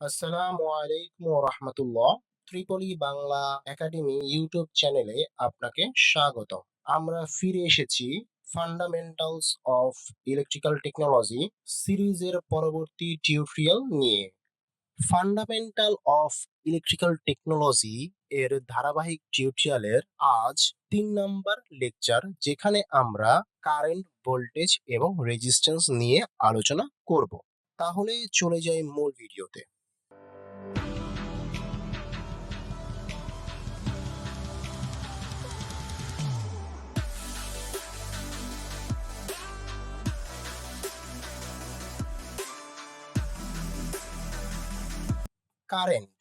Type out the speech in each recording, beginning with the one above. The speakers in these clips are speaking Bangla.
আসসালামু আলাইকুম রহমতুল্লাহ। ত্রিপলি বাংলা একাডেমি ইউটিউব চ্যানেলে আপনাকে স্বাগত আমরা ফিরে এসেছি ফান্ডামেন্টালস অফ ইলেকট্রিক্যাল টেকনোলজি সিরিজের পরবর্তী টিউটোরিয়াল নিয়ে। ফান্ডামেন্টাল অফ ইলেকট্রিক্যাল টেকনোলজি এর ধারাবাহিক টিউটোরিয়ালের আজ তিন নম্বর লেকচার, যেখানে আমরা কারেন্ট, ভোল্টেজ এবং রেজিস্ট্যান্স নিয়ে আলোচনা করব। তাহলে চলে যাই মূল ভিডিওতে। কারেন্ট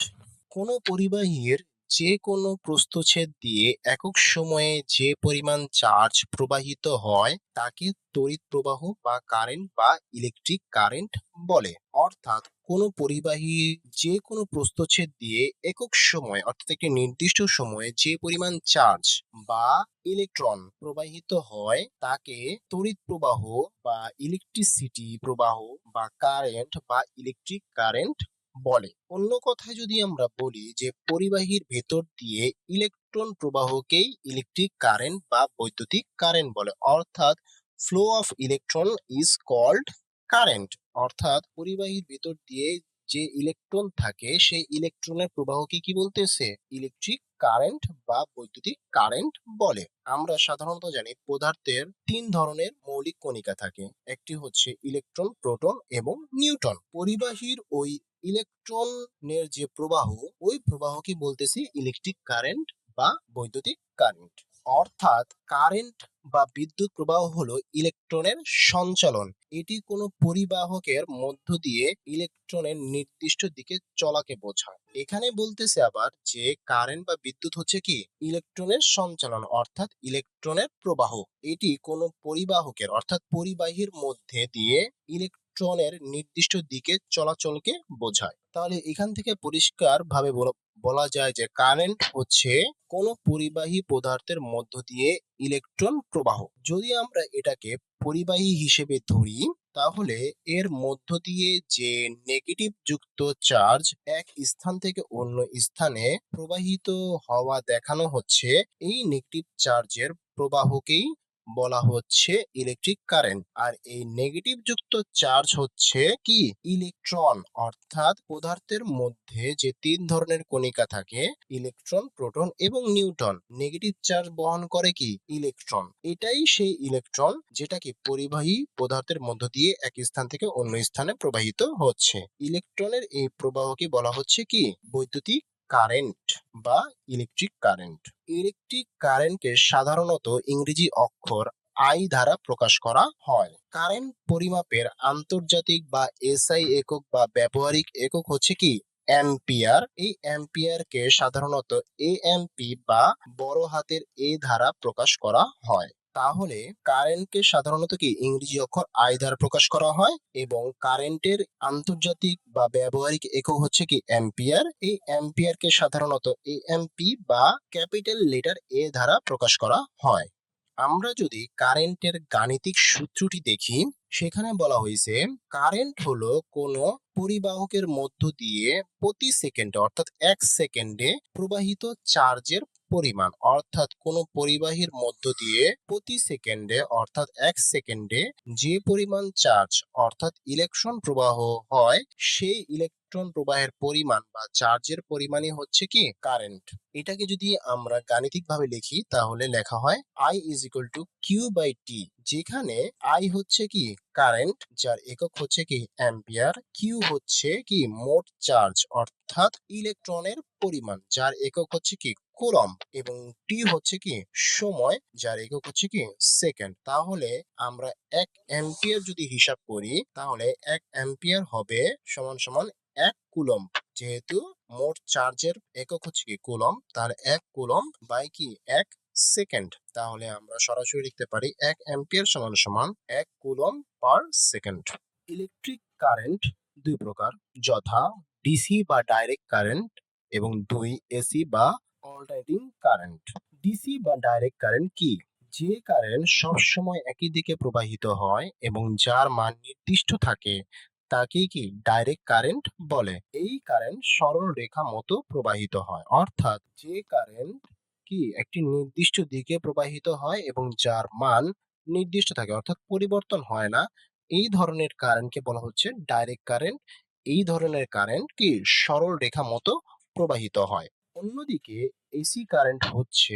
কোনো পরিবাহীর যে কোনো প্রস্থচ্ছেদ দিয়ে একক সময়ে যে পরিমাণ চার্জ প্রবাহিত হয়, তাকে তড়িৎ প্রবাহ বা কারেন্ট বা ইলেকট্রিক কারেন্ট বলে। অর্থাৎ কোনো পরিবাহী যে কোনো প্রস্থচ্ছেদ দিয়ে একক সময়, অর্থাৎ একটি নির্দিষ্ট সময়ে যে পরিমাণ চার্জ বা ইলেকট্রন প্রবাহিত হয়, তাকে তড়িৎ প্রবাহ বা ইলেকট্রিসিটি প্রবাহ বা কারেন্ট বা ইলেকট্রিক কারেন্ট বলে। অন্য কথায় যদি আমরা বলি যে পরিবাহীর ভেতর দিয়ে ইলেকট্রন প্রবাহকেই ইলেকট্রিক কারেন্ট বা বৈদ্যুতিক কারেন্ট বলে, অর্থাৎ flow of electron is called current অর্থাৎ পরিবাহীর ভেতর দিয়ে যে ইলেকট্রন থাকে, সেই ইলেকট্রনের প্রবাহকে কি বলতেছে? ইলেকট্রিক কারেন্ট বা বৈদ্যুতিক কারেন্ট বলে। আমরা সাধারণত জানি পদার্থের তিন ধরনের মৌলিক কণিকা থাকে। একটি হচ্ছে ইলেকট্রন প্রোটন এবং নিউটন পরিবাহীর ওই ইলেকট্রনের যে প্রবাহ, ওই প্রবাহকে বলতেছি ইলেকট্রিক কারেন্ট বা বৈদ্যুতিক কারেন্ট অর্থাৎ কারেন্ট বা বিদ্যুৎ প্রবাহ হলো ইলেকট্রনের সঞ্চালন। এটি কোনো পরিবাহকের মধ্য দিয়ে ইলেকট্রনের নির্দিষ্ট দিকে চলাকে বোঝায়। এখানে বলতেছে আবার যে কারেন্ট বা বিদ্যুৎ হচ্ছে কি? ইলেকট্রনের সঞ্চালন, অর্থাৎ ইলেকট্রনের প্রবাহ। এটি কোনো পরিবাহকের, অর্থাৎ পরিবাহীর মধ্যে দিয়ে ইলেকট্রনের নির্দিষ্ট দিকে চলাচলকে বোঝায়। তাহলে এখান থেকে পরিষ্কার ভাবে বলা যায় যে কারেন্ট হচ্ছে কোনো পরিবাহী পদার্থের মধ্য দিয়ে ইলেকট্রন প্রবাহ। যদি আমরা এটাকে পরিবাহী হিসেবে ধরি, তাহলে এর মধ্য দিয়ে যে নেগেটিভ যুক্ত চার্জ এক স্থান থেকে অন্য স্থানে প্রবাহিত হওয়া দেখানো হচ্ছে, এই নেগেটিভ চার্জের প্রবাহকেই বলা হচ্ছে ইলেকট্রিক কারেন্ট আর এই নেগেটিভ যুক্ত চার্জ হচ্ছে কি? ইলেকট্রন অর্থাৎ পদার্থের মধ্যে যে তিন ধরনের কণিকা থাকে ইলেকট্রন প্রোটন এবং নিউটন নেগেটিভ চার্জ বহন করে কি? ইলেকট্রন এটাই সেই ইলেকট্রন যেটা কি পরিবাহী পদার্থের মধ্য দিয়ে এক স্থান থেকে অন্য স্থানে প্রবাহিত হচ্ছে। ইলেকট্রনের এই প্রবাহকে বলা হচ্ছে কি? বৈদ্যুতিক কারেন্ট বা ইলেকট্রিক কারেন্ট ইলেকট্রিক কারেন্টকে সাধারণত ইংরেজি অক্ষর আই দ্বারা প্রকাশ করা হয়। কারেন্ট পরিমাপের আন্তর্জাতিক বা এসআই একক বা ব্যবহারিক একক হচ্ছে কি? অ্যাম্পিয়ার এই অ্যাম্পিয়ারকে সাধারণত এএমপি বা বড় হাতের এ দ্বারা প্রকাশ করা হয়। তাহলে কারেন্টকে সাধারণত কি ইংরেজি অক্ষর আই দ্বারা প্রকাশ করা হয় এবং কারেন্টের আন্তর্জাতিক বা ব্যবহারিক একক হচ্ছে কি অ্যাম্পিয়ার এই অ্যাম্পিয়ারকে সাধারণত এএমপি বা ক্যাপিটাল লেটার এ দ্বারা প্রকাশ করা হয়। আমরা যদি কারেন্টের গাণিতিক সূত্রটি দেখি, সেখানে বলা হয়েছে কারেন্ট হলো কোনো পরিবাহকের মধ্য দিয়ে প্রতি সেকেন্ডে অর্থাৎ এক সেকেন্ডে প্রবাহিত চার্জের পরিমাণ, অর্থাৎ কোনো পরিবাহীর মধ্য দিয়ে প্রতি সেকেন্ডে, অর্থাৎ এক সেকেন্ডে যে পরিমাণ চার্জ, অর্থাৎ ইলেকট্রন প্রবাহ হয়, সেই ইলেকট্রন প্রবাহের পরিমাণ বা চার্জের পরিমাণই হচ্ছে কি? কারেন্ট। এটাকে যদি আমরা গাণিতিকভাবে লিখি, তাহলে লেখা হয় I is equal to Q by T যেখানে আই হচ্ছে কি? কারেন্ট, যার একক হচ্ছে কি? অ্যাম্পিয়ার। কিউ হচ্ছে কি? মোট চার্জ, অর্থাৎ ইলেকট্রনের পরিমাণ, যার একক হচ্ছে কি? কুলম এবং টি হচ্ছে কি সময়, যার একক হচ্ছে কি সেকেন্ড। তাহলে আমরা এক অ্যাম্পিয়ার যদি হিসাব করি, তাহলে এক অ্যাম্পিয়ার হবে সমান সমান এক কুলম যেহেতু মোট চার্জের একক হচ্ছে কি কুলম তার এক কুলম বাই কি এক সেকেন্ড। তাহলে আমরা সরাসরি লিখতে পারি এক অ্যাম্পিয়ার সমান সমান এক coulomb per second. Electric current দুই প্রকার, যথা ডিসি বা ডাইরেক্ট কারেন্ট এবং দুই এসি বা অল্টারনেটিং কারেন্ট। ডিসি বা ডাইরেক্ট কারেন্ট কি? যে কারেন্ট সবসময় একই দিকে প্রবাহিত হয় এবং যার মান নির্দিষ্ট থাকে, তাকেই কি ডাইরেক্ট কারেন্ট বলে? এই কারেন্ট সরল রেখা মতো প্রবাহিত হয়। অর্থাৎ যে কারেন্ট কি একটি নির্দিষ্ট দিকে প্রবাহিত হয় এবং যার মান নির্দিষ্ট থাকে, অর্থাৎ পরিবর্তন হয় না, এই ধরনের কারেন্টকে বলা হচ্ছে ডাইরেক্ট কারেন্ট এই ধরনের কারেন্ট কি সরল রেখা মতো প্রবাহিত হয়। অন্যদিকে এসি কারেন্ট হচ্ছে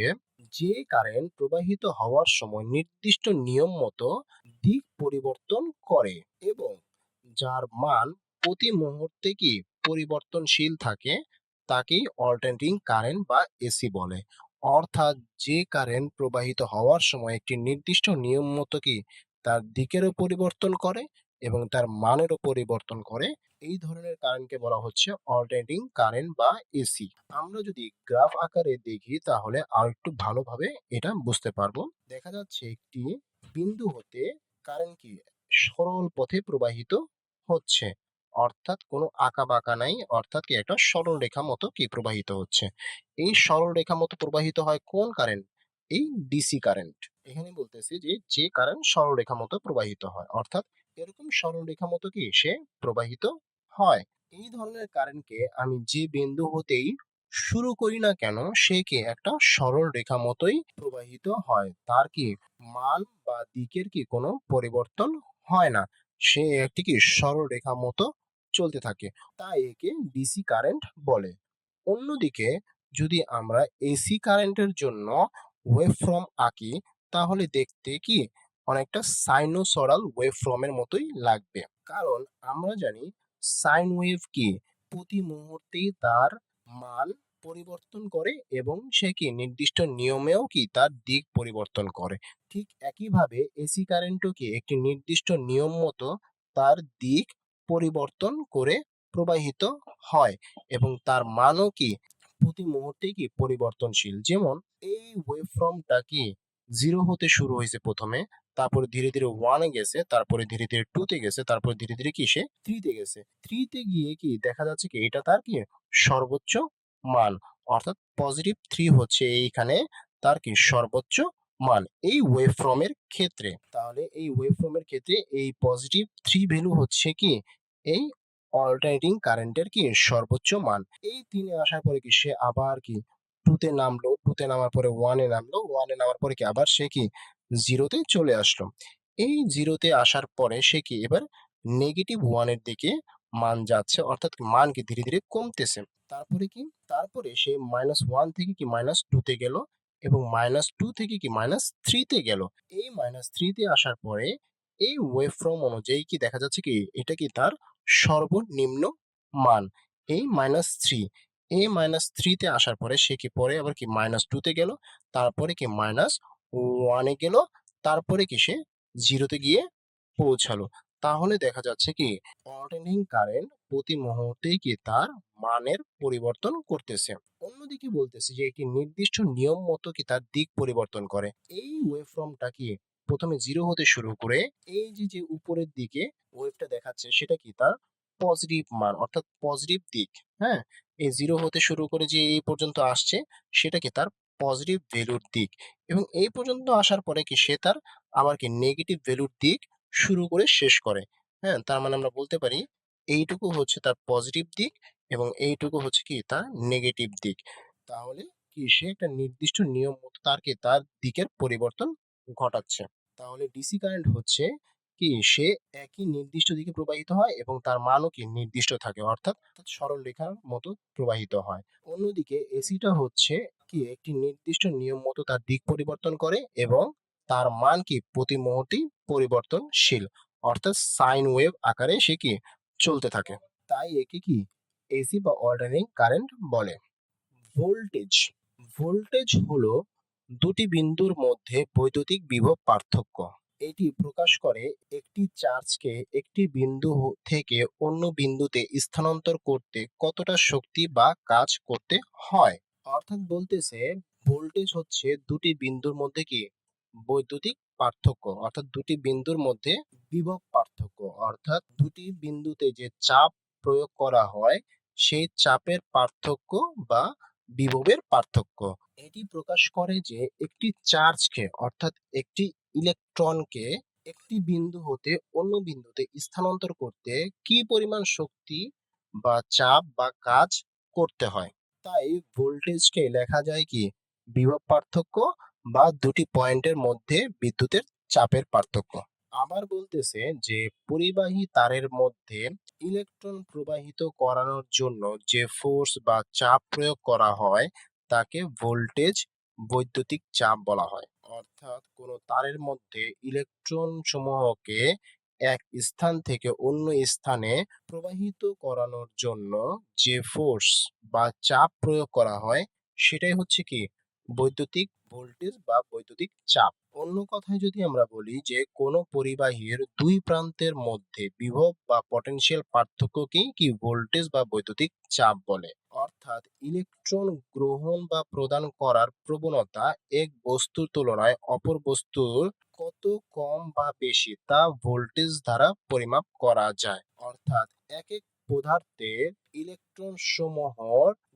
যে কারেন্ট প্রবাহিত হওয়ার সময় নির্দিষ্ট নিয়ম মতো দিক পরিবর্তন করে এবং যার মান প্রতি মুহূর্তে কি পরিবর্তনশীল থাকে তাকেই অল্টারনেটিং কারেন্ট বা এসি বলে। অর্থাৎ যে কারেন্ট প্রবাহিত হওয়ার সময় একটি নির্দিষ্ট নিয়ম মতো কি তার দিকেরও পরিবর্তন করে এবং তার মানেরও পরিবর্তন করে এই ধরনের কারেন্টকে বলা হচ্ছে অল্টারনেটিং কারেন্ট বা এসি। আমরা যদি গ্রাফ আকারে দেখি তাহলে আর একটু ভালোভাবে এটা বুঝতে পারব। দেখা যাচ্ছে একটি বিন্দু হতে কারেন্ট কি সরল পথে প্রবাহিত হচ্ছে। অর্থাৎ কোনো আঁকা বাঁকা নাই, অর্থাৎ কি একটা সরল রেখা মতো কি প্রবাহিত হচ্ছে। এই সরল রেখা মতো প্রবাহিত হয় কোন কারেন্ট? এই ডিসি কারেন্ট। এখানে বলতেছে যে যে কারেন্ট সরল রেখা মতো প্রবাহিত হয়। অর্থাৎ এরকম সরল রেখা মতো কি সে প্রবাহিত হয়। এই ধরনের কারেন্টকে আমি যে বিন্দু হতেই শুরু করি না কেন, সে কি একটা সরল রেখা মতোই প্রবাহিত হয়। তার কি মান বা দিকের কি কোনো পরিবর্তন হয় না। সে একটি কি সরল রেখা মতো চলতে থাকে। তাই একে ডিসি কারেন্ট বলে। অন্যদিকে যদি আমরা এসি কারেন্টের জন্য ওয়েভফর্ম আঁকি, তাহলে দেখতে কি অনেকটা সাইনোসরাল ওয়েভফর্মের মতোই লাগবে। কারণ আমরা জানি সাইন ওয়েভ কি প্রতি মুহূর্তেই তার মান পরিবর্তন করে এবং সে কি নির্দিষ্ট নিয়মেও কি তার দিক পরিবর্তন করে। ঠিক একইভাবে এসি কারেন্টও কি একটি নির্দিষ্ট নিয়ম মতো তার দিক পরিবর্তন করে প্রবাহিত হয় এবং তার মানও কি প্রতি মুহূর্তে কি পরিবর্তনশীল। যেমন এই ওয়েভফর্মটা কি জিরো হতে শুরু হয়েছে প্রথমে, তারপরে ধীরে ধীরে ওয়ানে গেছে, তারপরে ধীরে ধীরে টুতে গেছে, তারপরে ধীরে ধীরে কি সে থ্রিতে গেছে। থ্রিতে গিয়ে কি দেখা যাচ্ছে কি, এটা তার কি সর্বোচ্চ মান, অর্থাৎ পজিটিভ থ্রি হচ্ছে এইখানে তার কি সর্বোচ্চ মান, এই ওয়েভফর্মের ক্ষেত্রে। তাহলে এই ওয়েভফর্মের ক্ষেত্রে এই পজিটিভ থ্রি ভ্যালু হচ্ছে কি, এই অল্টারনেটিং কারেন্টের কি সর্বোচ্চ মান। এই তিনে আসার পরে কি সে আবার কি টুতে নামলো টুতে নামার পরে ওয়ানে নামলো ওয়ানে নামার পরে কি আবার সে কি জিরোতে চলে আসলো? এই জিরোতে আসার পরে সে কি এবার নেগেটিভ ওয়ানের দিকে মান যাচ্ছে, অর্থাৎ মান কি ধীরে ধীরে কমতেছে। তারপরে কি? তারপরে সে মাইনাস ওয়ান থেকে কি মাইনাস টুতে গেল এবং মাইনাস টু থেকে কি মাইনাস থ্রিতে গেল। এই মাইনাস থ্রিতে আসার পরে এই ওয়েভফর্ম অনুযায়ী কি দেখা যাচ্ছে কি? এটা কি তার সর্বনিম্ন মান। এই মাইনাস থ্রি এই মাইনাস থ্রিতে আসার পরে সে কি পরে? আবার কি মাইনাস টুতে গেল, তারপরে কি মাইনাস ওয়ানে গেল, তারপরে কি সে জিরোতে গিয়ে পৌঁছালো। তাহলে দেখা যাচ্ছে কি অল্টারনেটিং কারেন্ট প্রতি মুহূর্তেই কি তার মানের পরিবর্তন করতেছে। অন্যদিকে বলতেছে যে, একটি নির্দিষ্ট নিয়ম মতো কি তার দিক পরিবর্তন করে। এই ওয়েভফর্মটা কি প্রথমে জিরো হতে শুরু করে, এই যে যে উপরের দিকে ওয়েভটা দেখাচ্ছে, সেটা কি তার পজিটিভ মান, অর্থাৎ পজিটিভ দিক হ্যাঁ? এই জিরো হতে শুরু করে যে এই পর্যন্ত আসছে, সেটাকে তার পজিটিভ ভ্যালুর দিক এবং এই পর্যন্ত আসার পরে কি সে তার আবার কি নেগেটিভ ভ্যালুর দিক শুরু করে শেষ করে হ্যাঁ? তার মানে আমরা বলতে পারি এইটুকু হচ্ছে তার পজিটিভ দিক এবং এইটুকু হচ্ছে কি তার নেগেটিভ দিক। তাহলে কি সে একটা নির্দিষ্ট নিয়ম মতো তার কি তার দিকের পরিবর্তন ঘটাচ্ছে। তাহলে ডিসি কারেন্ট হচ্ছে কি? সে একই নির্দিষ্ট দিকে প্রবাহিত হয় এবং তার মানও কি নির্দিষ্ট থাকে, অর্থাৎ সরল রেখার মতো প্রবাহিত হয়। অন্যদিকে এসিটা হচ্ছে কি? একটি নির্দিষ্ট নিয়ম মতো তার দিক পরিবর্তন করে এবং তার মান কি? প্রতি মুহূর্তেই পরিবর্তনশীল, অর্থাৎ সাইন ওয়েভ আকারে সে কি? চলতে থাকে। তাই একে কি? এসি বা অল্টারনেটিং কারেন্ট বলে। ভোল্টেজ। ভোল্টেজ হলো দুটি বিন্দুর মধ্যে বৈদ্যুতিক বিভব পার্থক্য। এটি প্রকাশ করে একটি চার্জকে একটি বিন্দু থেকে অন্য বিন্দুতে স্থানান্তর করতে কতটা শক্তি বা কাজ করতে হয়। অর্থাৎ বলতেছে, ভোল্টেজ হচ্ছে দুটি বিন্দুর মধ্যে কি? বৈদ্যুতিক পার্থক্য। অর্থাৎ দুটি বিন্দুর মধ্যে বিভব পার্থক্য। অর্থাৎ দুটি বিন্দুতে যে চাপ প্রয়োগ করা হয়, সেই চাপের পার্থক্য বা বিভবের পার্থক্য। এটি প্রকাশ করে যে একটি চার্জকে অর্থাৎ একটি ইলেকট্রনকে একটি বিন্দু হতে অন্য বিন্দুতে স্থানান্তর করতে কি পরিমাণ শক্তি বা চাপ বা কাজ করতে হয়? তাই ভোল্টেজকে লেখা যায় কি, বিভব পার্থক্য বা দুটি পয়েন্টের মধ্যে বিদ্যুতের চাপের পার্থক্য। আবার বলতেছে যে পরিবাহী তারের মধ্যে ইলেকট্রন প্রবাহিত করানোর জন্য যে ফোর্স বা চাপ প্রয়োগ করা হয়, তাকে ভোল্টেজ বৈদ্যুতিক চাপ বলা হয়। অর্থাৎ কোনো তারের মধ্যে ইলেকট্রন সমূহকে এক স্থান থেকে অন্য স্থানে প্রবাহিত করানোর জন্য যে ফোর্স বা চাপ প্রয়োগ করা হয়, সেটাই হচ্ছে কি? বৈদ্যুতিক ভোল্টেজ বা বৈদ্যুতিক চাপ। অন্য কথায় যদি আমরা বলি যে, কোনো পরিবাহীর দুই প্রান্তের মধ্যে বিভব বা পটেনশিয়াল পার্থক্যকেই কি ভোল্টেজ বা বৈদ্যুতিক চাপ বলে? অর্থাৎ ইলেকট্রন গ্রহণ বা প্রদান করার প্রবণতা এক বস্তুর তুলনায় অপর বস্তুর কত কম বা বেশি তা ভোল্টেজ দ্বারা পরিমাপ করা যায়। অর্থাৎ এক এক পদার্থের ইলেকট্রন সমূহ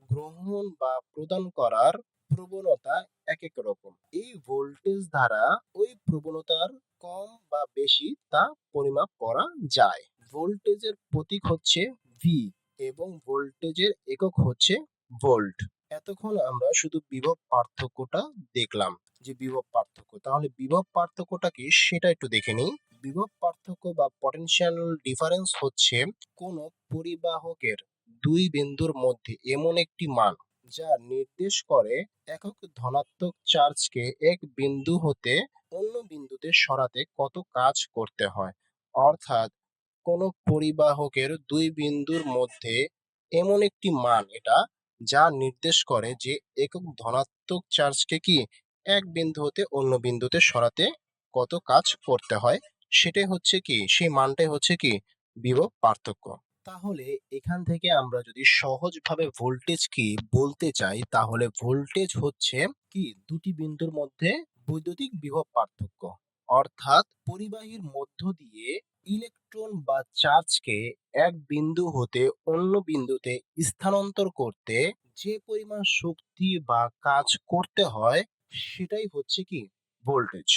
গ্রহণ বা প্রদান করার প্রবণতা এক এক রকম। এই ভোল্টেজ দ্বারা ওই প্রবণতার কম বা বেশি তা পরিমাপ করা যায়। ভোল্টেজের প্রতীক হচ্ছে ভি এবং ভোল্টেজের একক হচ্ছে ভোল্ট এতক্ষণ আমরা শুধু বিভব পার্থক্যটা দেখলাম যে বিভব পার্থক্য। তাহলে বিভব পার্থক্যটা কি সেটা একটু দেখে নিই। বিভব পার্থক্য বা পটেনশিয়াল ডিফারেন্স হচ্ছে কোন পরিবাহকের দুই বিন্দুর মধ্যে এমন একটি মান যা নির্দেশ করে একক ধনাত্মক চার্জকে এক বিন্দু হতে অন্য বিন্দুতে সরাতে কত কাজ করতে হয়। অর্থাৎ কোন পরিবাহকের দুই বিন্দুর মধ্যে এমন একটি মান এটা যা নির্দেশ করে যে একক ধনাত্মক চার্জকে কি এক বিন্দু হতে অন্য বিন্দুতে সরাতে কত কাজ করতে হয়। সেটাই হচ্ছে কি, সেই মানটাই হচ্ছে কি, বিভব পার্থক্য। তাহলে এখান থেকে আমরা যদি সহজভাবে ভোল্টেজ কি বলতে চাই, তাহলে ভোল্টেজ হচ্ছে কি? দুটি বিন্দুর মধ্যে বৈদ্যুতিক বিভব পার্থক্য। অর্থাৎ পরিবাহীর মধ্য দিয়ে ইলেকট্রন বা চার্জকে এক বিন্দু হতে অন্য বিন্দুতে স্থানান্তর করতে যে পরিমাণ শক্তি বা কাজ করতে হয়, সেটাই হচ্ছে কি? ভোল্টেজ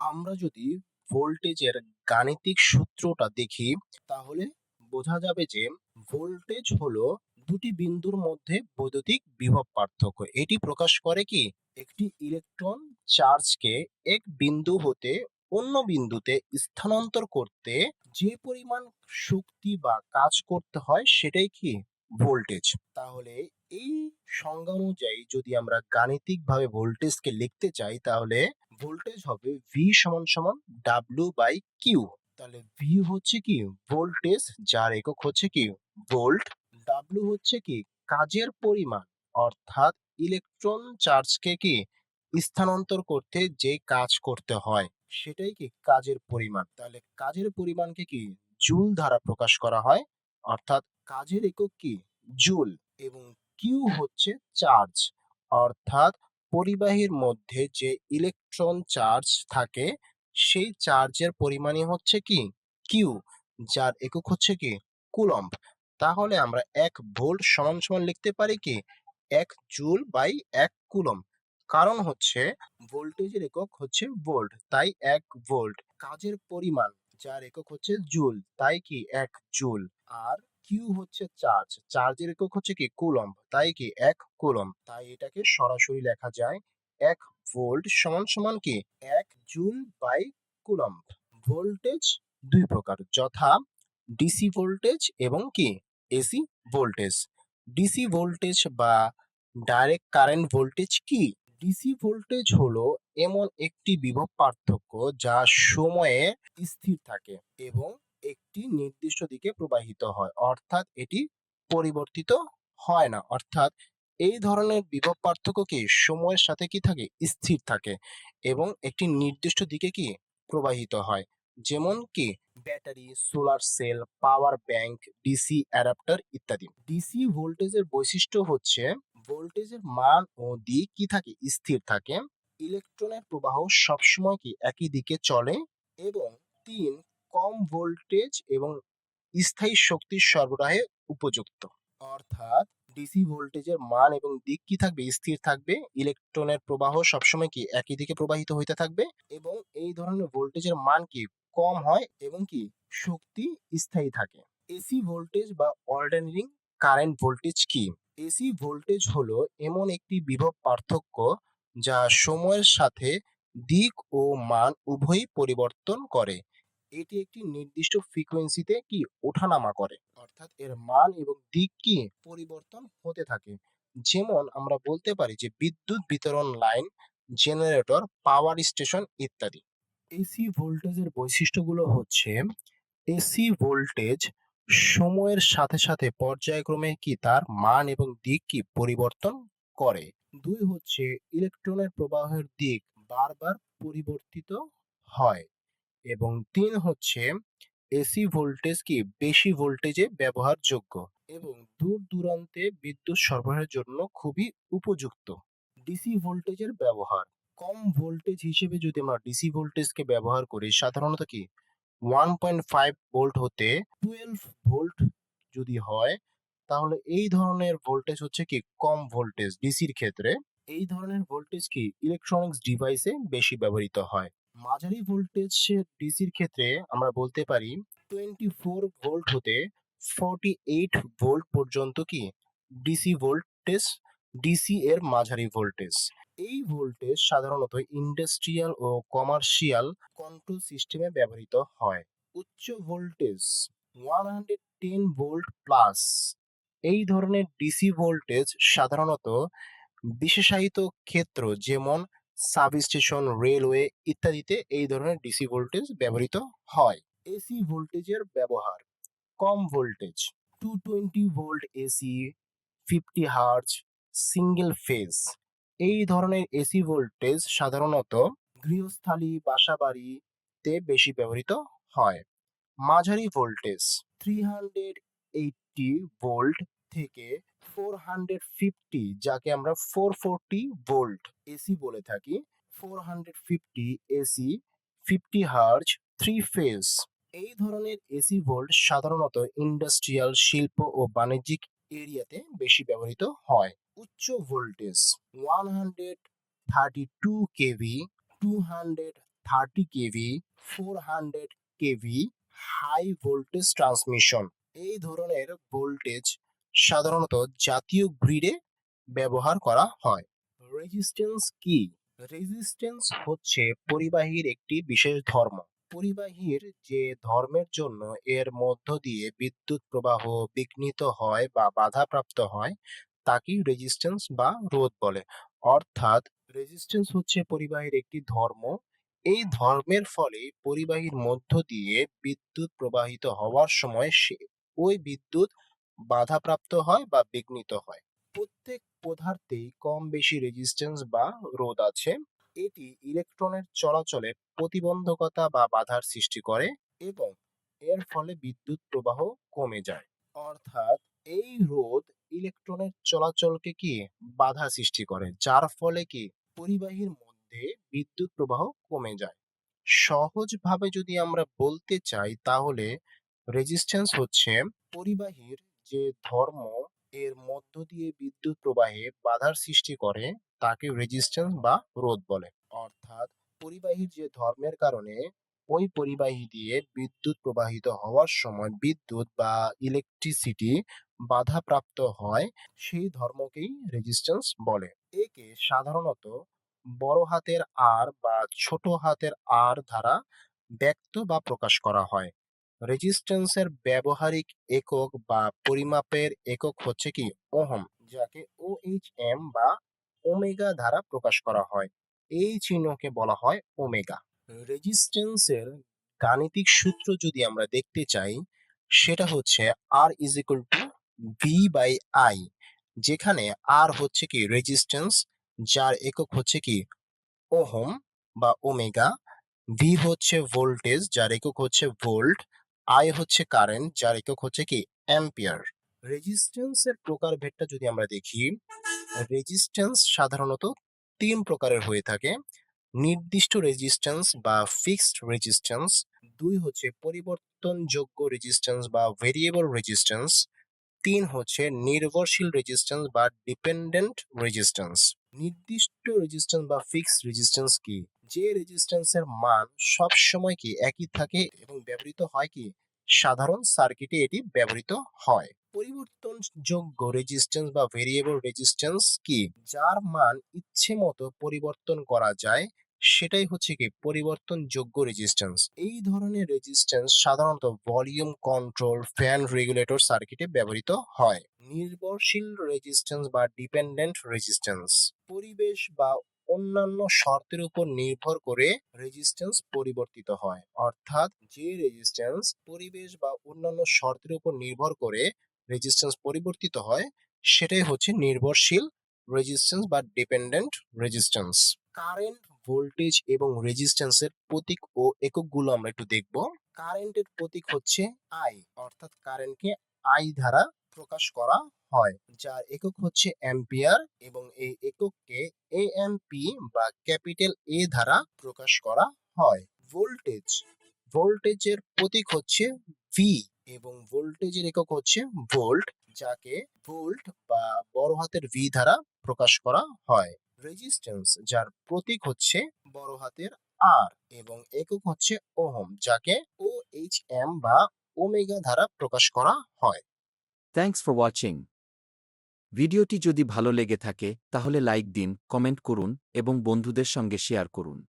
আমরা যদি ভোল্টেজের গাণিতিক সূত্রটা দেখি, তাহলে বোঝা যাবে যে ভোল্টেজ হলো দুটি বিন্দুর মধ্যে বৈদ্যুতিক বিভব পার্থক্য। এটি প্রকাশ করে কি? একটি ইলেকট্রন চার্জকে এক বিন্দু হতে অন্য বিন্দুতে স্থানান্তর করতে যে পরিমাণ শক্তি বা কাজ করতে হয় সেটাই কি? ভোল্টেজ। তাহলে এই সংজ্ঞা অনুযায়ী যদি আমরা গাণিতিকভাবে ভোল্টেজকে লিখতে চাই, তাহলে ভোল্টেজ হবে ভি সমান সমান ডাব্লিউ বাই কিউ তাহলে ভি হচ্ছে কি ভোল্টেজ যার একক হচ্ছে কি ভোল্ট ডাব্লিউ হচ্ছে কি কাজের পরিমাণ, অর্থাৎ ইলেকট্রন চার্জকে কি স্থানান্তর করতে যে কাজ করতে হয়, সেটাই কি কাজের পরিমাণ। তাহলে কাজের পরিমাণকে কি জুল দ্বারা প্রকাশ করা হয়, অর্থাৎ কাজের একক কি জুল এবং কিউ হচ্ছে চার্জ অর্থাৎ পরিবাহীর মধ্যে যে ইলেকট্রন চার্জ থাকে সেই চার্জের পরিমাণই হচ্ছে কি? কিউ যার একক হচ্ছে কি? কুলম্ব। তাহলে আমরা এক ভোল্ট সমান সমান লিখতে পারি কি? এক জুল বাই এক কুলম্ব। কারণ হচ্ছে ভোল্টেজের একক হচ্ছে ভোল্ট, তাই এক ভোল্ট। কাজের পরিমাণ, যার একক হচ্ছে জুল, তাই কি? এক জুল। আর কিউ হচ্ছে চার্জ, চার্জের একক হচ্ছে কি? কুলম্ব, তাই কি? এক কুলম্ব। তাই এটাকে সরাসরি লেখা যায় এক ভোল্ট সমান সমান কি? এক জুল বাই কুলম্ব। ভোল্টেজ দুই প্রকার, যথা ডিসি ভোল্টেজ এবং কি? AC voltage. ডিসি ভোল্টেজ বা ডাইরেক্ট কারেন্ট ভোল্টেজ কি? ডিসি ভোল্টেজ হলো এমন একটি বিভব পার্থক্য যা সময়ে স্থির থাকে এবং একটি নির্দিষ্ট দিকে প্রবাহিত হয়। অর্থাৎ এটি পরিবর্তিত হয় না। অর্থাৎ এই ধরনের বিভব পার্থক্য কি সময়ের সাথে কি থাকে? স্থির থাকে। এবং একটি নির্দিষ্ট দিকে কি প্রবাহিত হয়? যেমন কি battery, solar cell, power bank, DC adapter ইত্যাদি। ডিসি ভোল্টেজের বৈশিষ্ট্য হচ্ছে ভোল্টেজের মান ও দিক কি থাকে? স্থির থাকে। ইলেকট্রনের প্রবাহ সবসময় কি একই দিকে চলে? এবং তিন, কম ভোল্টেজ এবং স্থায়ী শক্তির সরবরাহে উপযুক্ত। অর্থাৎ ডিসি ভোল্টেজের মান এবং দিক কি থাকবে? স্থির থাকবে। ইলেকট্রনের প্রবাহ সবসময় কি একই দিকে প্রবাহিত হইতে থাকবে? এবং এই ধরনের ভোল্টেজের মান কি কম হয় এবং কি শক্তি স্থায়ী থাকে? এসি ভোল্টেজ বা অল্টারনেটিং কারেন্ট ভোল্টেজ কি? এসি ভোল্টেজ হলো এমন একটি বিভব পার্থক্য যা সময়ের সাথে দিক ও মান উভয়ই পরিবর্তন করে। এটি একটি নির্দিষ্ট ফ্রিকোয়েন্সিতে কি ওঠানামা করে। অর্থাৎ এর মান এবং দিক কি পরিবর্তন হতে থাকে। যেমন আমরা বলতে পারি যে বিদ্যুৎ বিতরণ লাইন জেনারেটর পাওয়ার স্টেশন ইত্যাদি। এসি ভোল্টেজের বৈশিষ্ট্যগুলো হচ্ছে এসি ভোল্টেজ সময়ের সাথে সাথে পর্যায়ক্রমে কি তার মান এবং দিক কি পরিবর্তন করে। দুই হচ্ছে ইলেকট্রনের প্রবাহের দিক বারবার পরিবর্তিত হয়। এবং তিন হচ্ছে এসি ভোল্টেজ কি? বেশি ভোল্টেজে ব্যবহারযোগ্য এবং দূর দূরান্তে বিদ্যুৎ সরবরাহের জন্য খুবই উপযুক্ত। ডিসি ভোল্টেজের ব্যবহার। কম ভোল্টেজ হিসেবে যদি আমরা ডিসি ভোল্টেজকে ব্যবহার করি, সাধারণত কি? ওয়ান পয়েন্ট ফাইভ ভোল্ট হতে টুয়েলভ ভোল্ট যদি হয়, তাহলে এই ধরনের ভোল্টেজ হচ্ছে কি? কম ভোল্টেজ ডিসির ক্ষেত্রে। এই ধরনের ভোল্টেজ কি? ইলেকট্রনিক্স ডিভাইসে বেশি ব্যবহৃত হয়। মাঝারি ভোল্টেজ ডিসির ক্ষেত্রে আমরা বলতে পারি টোয়েন্টি ফোর ভোল্ট হতে ফর্টি এইট ভোল্ট পর্যন্ত কি ডিসি ভোল্টেজ ডিসি এর মাঝারি ভোল্টেজ এই ভোল্টেজ সাধারণত ইন্ডাস্ট্রিয়াল ও কমার্শিয়াল কন্ট্রোল সিস্টেমে ব্যবহৃত হয়। উচ্চ voltage one hundred ten volt plus এই ধরনের ডিসি ভোল্টেজ সাধারণত বিশেষায়িত ক্ষেত্র যেমন সাবস্টেশন রেলওয়ে ইত্যাদিতে এই ধরনের ডিসি ভোল্টেজ ব্যবহৃত হয়। এসি ভোল্টেজের ব্যবহার। কম voltage two twenty volt AC fifty hertz single phase এই ধরনের এসি ভোল্টেজ সাধারণত গৃহস্থালী বাসাবাড়িতে বেশি ব্যবহৃত হয়। মাঝারি voltage three hundred eighty volt থেকে ফোর হান্ড্রেড ফিফটি যাকে আমরা ফোর ফোরটি ভোল্ট এসি বলে থাকি। Four hundred fifty AC fifty hertz three phase এই ধরনের এসি ভোল্ট সাধারণত ইন্ডাস্ট্রিয়াল শিল্প ও বাণিজ্যিক এরিয়াতে বেশি ব্যবহৃত হয়। উচ্চ voltage one hundred thirty two kV two hundred thirty kV four hundred kV high voltage transmission এই ধরনের ভোল্টেজ সাধারণত জাতীয় গ্রিডে ব্যবহার করা হয়। রেজিস্ট্যান্স কি? রেজিস্ট্যান্স হচ্ছে পরিবাহীর একটি বিশেষ ধর্ম। পরিবাহীর যে ধর্মের জন্য এর মধ্য দিয়ে বিদ্যুৎ প্রবাহ বিঘ্নিত হয় বা বাধাপ্রাপ্ত হয়, তাকেই রেজিস্ট্যান্স বা রোধ বলে। অর্থাৎ রেজিস্ট্যান্স হচ্ছে পরিবাহীর একটি ধর্ম। এই ধর্মের ফলে পরিবাহীর মধ্য দিয়ে বিদ্যুৎ প্রবাহিত হওয়ার সময় সে ওই বিদ্যুৎ বাধাপ্রাপ্ত হয় বা বিঘ্নিত হয়। প্রত্যেক পদার্থেই কম বেশি রেজিস্ট্যান্স বা রোধ আছে। এটি ইলেকট্রনের চলাচলে প্রতিবন্ধকতা বা বাধার সৃষ্টি করে এবং এর ফলে বিদ্যুৎ প্রবাহ কমে যায়। অর্থাৎ এই রোধ ইলেকট্রনের চলাচলকে কি বাধা সৃষ্টি করে, যার ফলে কি পরিবাহীর মধ্যে বিদ্যুৎ প্রবাহ কমে যায়। সহজভাবে যদি আমরা বলতে চাই, তাহলে রেজিস্ট্যান্স হচ্ছে পরিবাহীর যে ধর্ম এর মধ্য দিয়ে বিদ্যুৎ প্রবাহে বাধার সৃষ্টি করে, তাকে রেজিস্ট্যান্স বা রোধ বলে। অর্থাৎ পরিবাহীর যে ধর্মের কারণে ওই পরিবাহী দিয়ে বিদ্যুৎ প্রবাহিত হওয়ার সময় বিদ্যুৎ বা ইলেকট্রিসিটি বাধাপ্রাপ্ত হয়, সেই ধর্মকেই রেজিস্ট্যান্স বলে। একে সাধারণত বড় হাতের আর বা ছোট হাতের আর দ্বারা ব্যক্ত বা প্রকাশ করা হয়। রেজিস্ট্যান্সের ব্যবহারিক একক বা পরিমাপের একক হচ্ছে কি ওহম, যাকে ওএইচএম বা ওমেগা দ্বারা প্রকাশ করা হয়। এই চিহ্নকে বলা হয় ওমেগা। রেজিস্ট্যান্সের গাণিতিক সূত্র যদি আমরা দেখতে চাই, সেটা হচ্ছে R is equal to V by I যেখানে আর হচ্ছে কি রেজিস্ট্যান্স, যার একক হচ্ছে কি ওহম বা ওমেগা। ভি হচ্ছে ভোল্টেজ, যার একক হচ্ছে ভোল্ট আই হচ্ছে কারেন্ট যার একক হচ্ছে কি অ্যাম্পিয়ার রেজিস্ট্যান্সের প্রকারভেদটা যদি আমরা দেখি রেজিস্ট্যান্স সাধারণত তিন প্রকারের হয়ে থাকে। নির্দিষ্ট রেজিস্ট্যান্স বা ফিক্সড রেজিস্ট্যান্স দুই হচ্ছে পরিবর্তনযোগ্য রেজিস্ট্যান্স বা ভেরিয়েবল রেজিস্ট্যান্স তিন হচ্ছে নির্ভরশীল রেজিস্ট্যান্স বা ডিপেন্ডেন্ট রেজিস্ট্যান্স নির্দিষ্ট রেজিস্ট্যান্স বা ফিক্সড রেজিস্ট্যান্স কি? যে রেজিস্ট্যান্সের মান সব সময় কি একই থাকে এবং ব্যবহৃত হয় কি? সাধারণ সার্কিটে এটি ব্যবহৃত হয়। পরিবর্তনযোগ্য রেজিস্ট্যান্স বা ভেরিয়েবল রেজিস্ট্যান্স কি? যার মান ইচ্ছে মতো পরিবর্তন করা যায়, সেটাই হচ্ছে কি পরিবর্তনযোগ্য রেজিস্ট্যান্স এই ধরনের রেজিস্ট্যান্স সাধারণত ভলিউম কন্ট্রোল ফ্যান রেগুলেটর সার্কিটে ব্যবহৃত হয়। নির্ভরশীল রেজিস্ট্যান্স বা ডিপেন্ডেন্ট রেজিস্ট্যান্স পরিবেশ বা অন্যান্য শর্তের উপর নির্ভর করে রেজিস্ট্যান্স পরিবর্তিত হয়। অর্থাৎ যে রেজিস্ট্যান্স পরিবেশ বা অন্যান্য শর্তের উপর নির্ভর করে রেজিস্ট্যান্স পরিবর্তিত হয়, সেটাই হচ্ছে নির্ভরশীল রেজিস্ট্যান্স বা ডিপেন্ডেন্ট রেজিস্ট্যান্স কারেন্ট ভোল্টেজ এবং রেজিস্ট্যান্সের প্রতীক ও এককগুলো আমরা একটু দেখব। কারেন্টের প্রতীক হচ্ছে আই অর্থাৎ কারেন্টকে আই দ্বারা প্রকাশ করা হয়, যার একক হচ্ছে অ্যাম্পিয়ার এবং এই একককে এএমপি বা ক্যাপিটাল এ দ্বারা প্রকাশ করা হয়। ভোল্টেজ, ভোল্টেজের প্রতীক হচ্ছে ভি এবং ভোল্টেজের একক হচ্ছে ভোল্ট, যাকে ভোল্ট বা বড় হাতের ভি দ্বারা প্রকাশ করা হয়। রেজিস্ট্যান্স, যার প্রতীক হচ্ছে বড় হাতের আর এবং একক হচ্ছে ওহম, যাকে ও এইচ এম বা ওমেগা দ্বারা প্রকাশ করা হয়। থ্যাঙ্কস ফর ওয়াচিং ভিডিওটি যদি ভালো লেগে থাকে, তাহলে লাইক দিন, কমেন্ট করুন এবং বন্ধুদের সঙ্গে শেয়ার করুন।